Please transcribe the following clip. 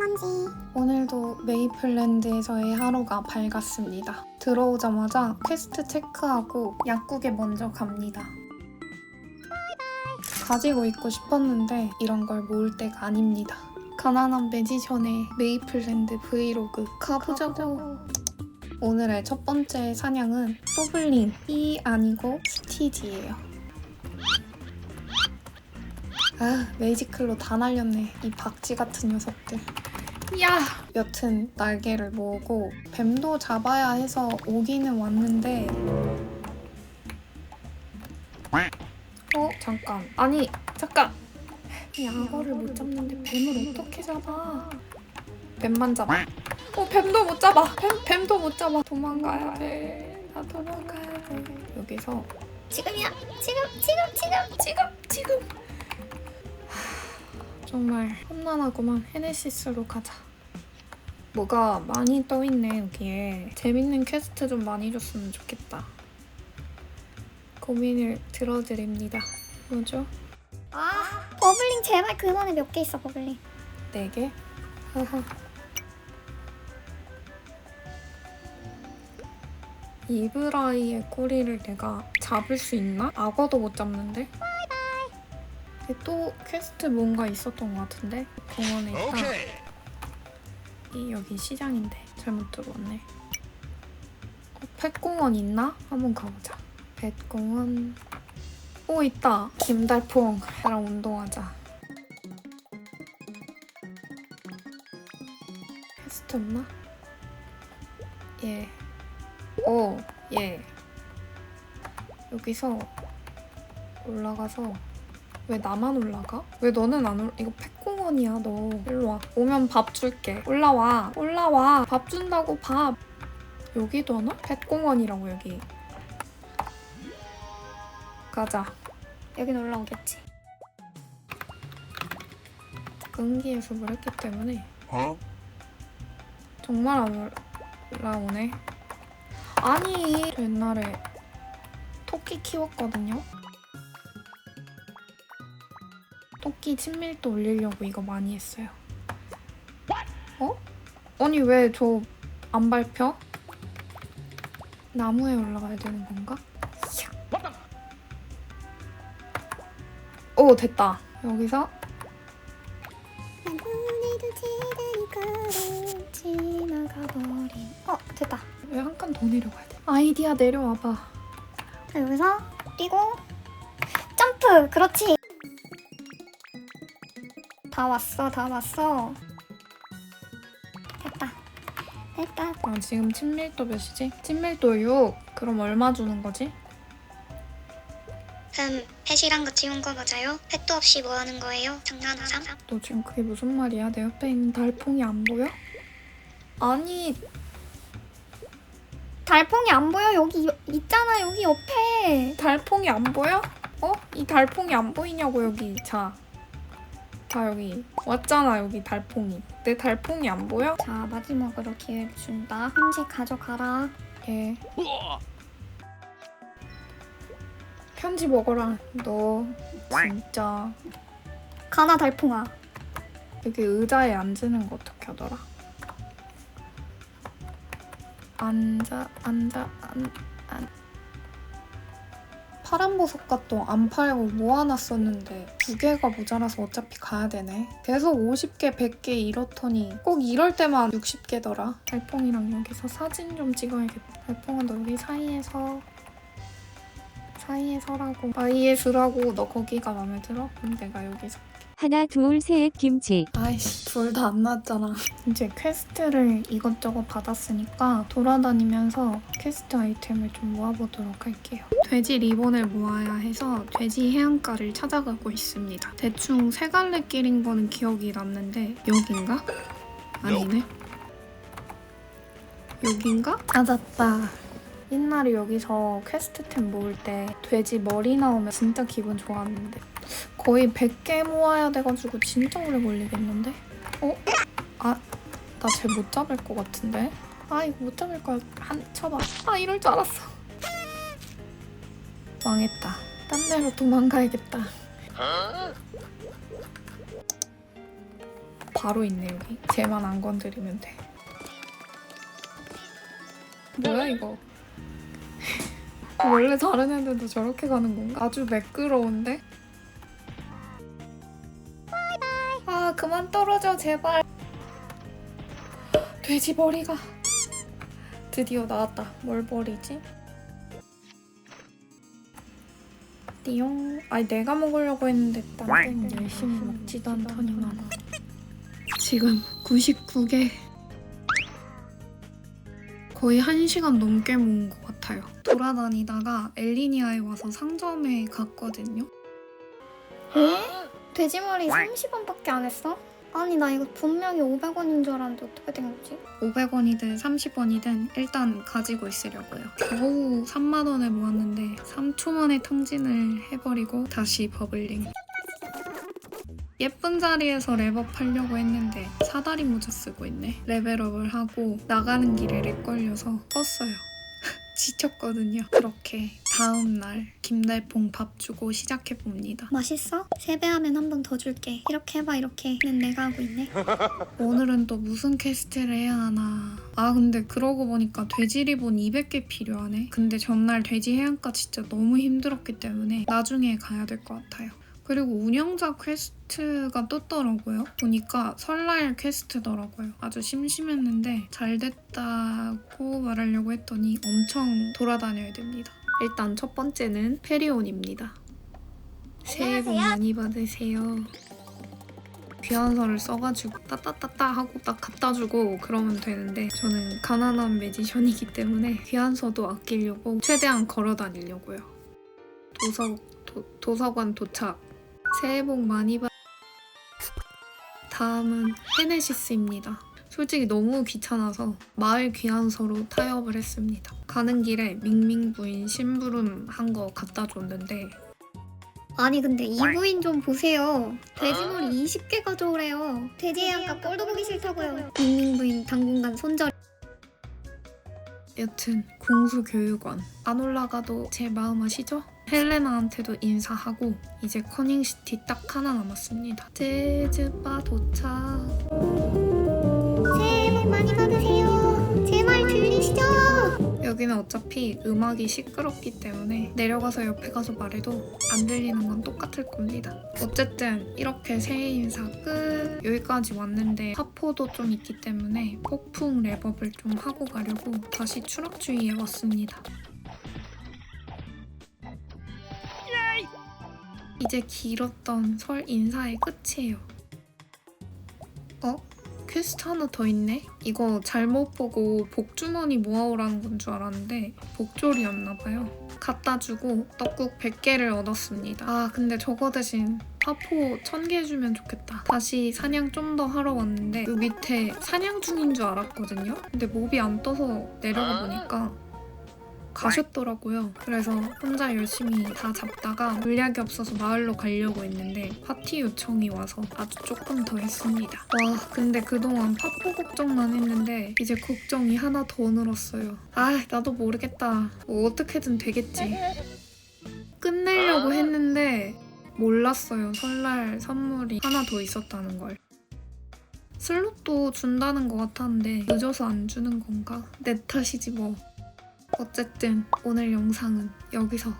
먼지. 오늘도 메이플랜드에서의 하루가 밝았습니다. 들어오자마자 퀘스트 체크하고 약국에 먼저 갑니다. 가지고 있고 싶었는데 이런 걸 모을 때가 아닙니다. 가난한 매지션의 메이플랜드 브이로그 가보자고. 오늘의 첫 번째 사냥은 소블링이 아니고 스티지예요. 아, 메이지클로 다 날렸네. 이 박쥐 같은 녀석들. 야! 여튼 날개를 모으고 뱀도 잡아야 해서 오기는 왔는데 어? 잠깐. 아니, 잠깐! 야거를 못 잡는데 뱀을 어떻게 잡아? 뱀만 잡아. 어, 뱀도 못 잡아. 뱀, 뱀도 못 잡아. 도망가야 돼. 나 도망가야 돼. 여기서 지금이야. 지금, 지금, 지금. 지금 지금 하, 정말 험난하구만 헤네시스로 가자 뭐가 많이 떠있네 여기에 재밌는 퀘스트 좀 많이 줬으면 좋겠다 고민을 들어드립니다 뭐죠? 아, 버블링 제발 그만에 몇 개 있어, 버블링. 4개? 하하 이브라이의 꼬리를 내가 잡을 수 있나? 악어도 못 잡는데? 또 퀘스트 뭔가 있었던 것 같은데? 공원에 있다. 이 여기 시장인데 잘못 들어왔네 어, 펫공원 있나? 한번 가보자 펫공원 오 있다 김달퐁 나랑 운동하자 퀘스트 없나? 예. 오, 예. 여기서 올라가서 왜 나만 올라가? 왜 너는 안 올? 이거 펫공원이야 너. 일로 와. 오면 밥 줄게. 올라와. 올라와. 밥 준다고 밥. 여기도 하나? 펫공원이라고 여기. 가자. 여긴 올라오겠지. 끈기 예습을 했기 때문에 Huh? 정말 안 올라오네. 아니, 저 옛날에 토끼 키웠거든요. 토끼 친밀도 올리려고 이거 많이 했어요. 어? 아니 왜 저 안 밟혀? 나무에 올라가야 되는 건가? 오 됐다. 여기서. 어, 됐다. 왜 한 칸 더 내려가야 돼? 아이디야 내려와봐. 자, 여기서 뛰고 점프. 그렇지. 다 왔어, 다 왔어. 됐다. 됐다. 아, 지금 친밀도 몇이지? 친밀도 6. 그럼 얼마 주는 거지? 음, 펫이랑 같이 온 거 맞아요? 펫도 없이 뭐 하는 거예요? 장난하삼? 너 지금 그게 무슨 말이야? 내 옆에 있는 달팽이 안 보여? 아니, 달팽이 안 보여? 여기 여- 있잖아, 여기 옆에. 달팽이 안 보여? 어? 이 달팽이 안 보이냐고 여기. 자. 자, 여기. 왔잖아, 여기 달팽이. 내 달팽이 안 보여? 자, 마지막으로 기회를 준다. 현지 가져가라. 예. 편지 먹어라. 너 진짜 가나 달팽아. 여기 의자에 앉는 거 어떻게 하더라? 앉아 앉아 안, 안. 파란 보석갓도 안 팔고 모아놨었는데 두 개가 모자라서 어차피 가야 되네. 계속 50개, 100개 이렇더니 꼭 이럴 때만 60개더라. 달팽이랑 여기서 사진 좀 찍어야겠다. 달팽아 너 여기 사이에서 사이에 서라고 사이에 서라고 너 거기가 마음에 들어? 그럼 내가 여기서 하나 둘셋 김치. 아이씨 둘 다 안 나왔잖아. 이제 퀘스트를 이것저것 받았으니까 돌아다니면서 퀘스트 아이템을 좀 모아보도록 할게요. 돼지 리본을 모아야 해서 돼지 해안가를 찾아가고 있습니다. 대충 세 갈래 길인 거는 기억이 났는데 여긴가? 아니네. 여긴가? 찾았다 옛날에 여기서 퀘스트템 모을 때 돼지 머리 나오면 진짜 기분 좋았는데 거의 100개 모아야 돼가지고 진짜 오래 걸리겠는데? 어? 아, 나 쟤 못 잡을 것 같은데? 아, 이거 못 잡을 거야. 한, 쳐봐. 아, 이럴 줄 알았어. 망했다. 딴 데로 도망가야겠다. 바로 있네 여기. 쟤만 안 건드리면 돼. 뭐야 이거? 원래 다른 애들도 저렇게 가는 건가? 아주 매끄러운데? 아 그만 떨어져 제발. 돼지 머리가 드디어 나왔다. 뭘 버리지? 띠용. 아니 내가 먹으려고 했는데 딴 열심히 먹지도 않더니만. 지금 99개. 거의 1시간 넘게 모은 것 같아요. 돌아다니다가 엘리니아에 와서 상점에 갔거든요. 돼지머리 30원밖에 안 했어? 아니 나 이거 분명히 500원인 줄 알았는데 어떻게 된 거지? 500원이든 30원이든 일단 가지고 있으려고요. 겨우 3만 원을 모았는데 3초 만에 탕진을 해버리고 다시 버블링. 예쁜 자리에서 랩업 하려고 했는데 사다리 모자 쓰고 있네. 레벨업을 하고 나가는 길에 렉 걸려서 껐어요. 지쳤거든요. 그렇게 다음날 김달봉 밥 주고 시작해봅니다. 맛있어? 세배하면 한 번 더 줄게. 이렇게 해봐 이렇게. 는 내가 하고 있네. 오늘은 또 무슨 퀘스트를 해야 하나. 아 근데 그러고 보니까 돼지 리본 200개 필요하네. 근데 전날 돼지 해안가 진짜 너무 힘들었기 때문에 나중에 가야 될 것 같아요. 그리고 운영자 퀘스트가 떴더라고요. 보니까 설날 퀘스트더라고요. 아주 심심했는데 잘 됐다고 말하려고 했더니 엄청 돌아다녀야 됩니다. 일단 첫 번째는 페리온입니다. 새해 복 많이 받으세요. 귀한서를 써가지고 따따따따 하고 딱 갖다 주고 그러면 되는데 저는 가난한 매지션이기 때문에 귀한서도 아끼려고 최대한 걸어 다니려고요. 도서 도, 도서관 도착. 새해 복 많이 받. 다음은 헤네시스입니다. 솔직히 너무 귀찮아서 마을 귀한서로 타협을 했습니다. 가는 길에 밍밍 부인 심부름 한 거 갖다 줬는데 아니 근데 이 부인 좀 보세요. 돼지머리 20개 가져오래요. 돼지 해안가 꼴도 보기 싫다고요. 밍밍 부인 당분간 손절. 여튼 공수교육원 안 올라가도 제 마음 아시죠? 헬레나한테도 인사하고 이제 커닝시티 딱 하나 남았습니다. 재즈바 도착. 새해 복 많이 받으세요. 제 말 들리시죠? 여기는 어차피 음악이 시끄럽기 때문에 내려가서 옆에 가서 말해도 안 들리는 건 똑같을 겁니다. 어쨌든 이렇게 새해 인사 끝. 여기까지 왔는데 사포도 좀 있기 때문에 폭풍 랩업을 좀 하고 가려고 다시 추락주의에 왔습니다. 이제 길었던 설 인사의 끝이에요. 어? 퀘스트 하나 더 있네? 이거 잘못 보고 복주머니 모아오라는 건 줄 알았는데 복졸이었나봐요. 갖다 주고 떡국 100개를 얻었습니다. 아 근데 저거 대신 파포 1000개 주면 좋겠다. 다시 사냥 좀 더 하러 왔는데 그 밑에 사냥 중인 줄 알았거든요. 근데 몹이 안 떠서 내려가 보니까 가셨더라고요. 그래서 혼자 열심히 다 잡다가 물약이 없어서 마을로 가려고 했는데 파티 요청이 와서 아주 조금 더 했습니다. 와 근데 그동안 파포 걱정만 했는데 이제 걱정이 하나 더 늘었어요. 아 나도 모르겠다. 뭐 어떻게든 되겠지. 끝내려고 했는데 몰랐어요. 설날 선물이 하나 더 있었다는 걸. 슬롯도 준다는 것 같았는데 늦어서 안 주는 건가? 내 탓이지 뭐. 어쨌든 오늘 영상은 여기서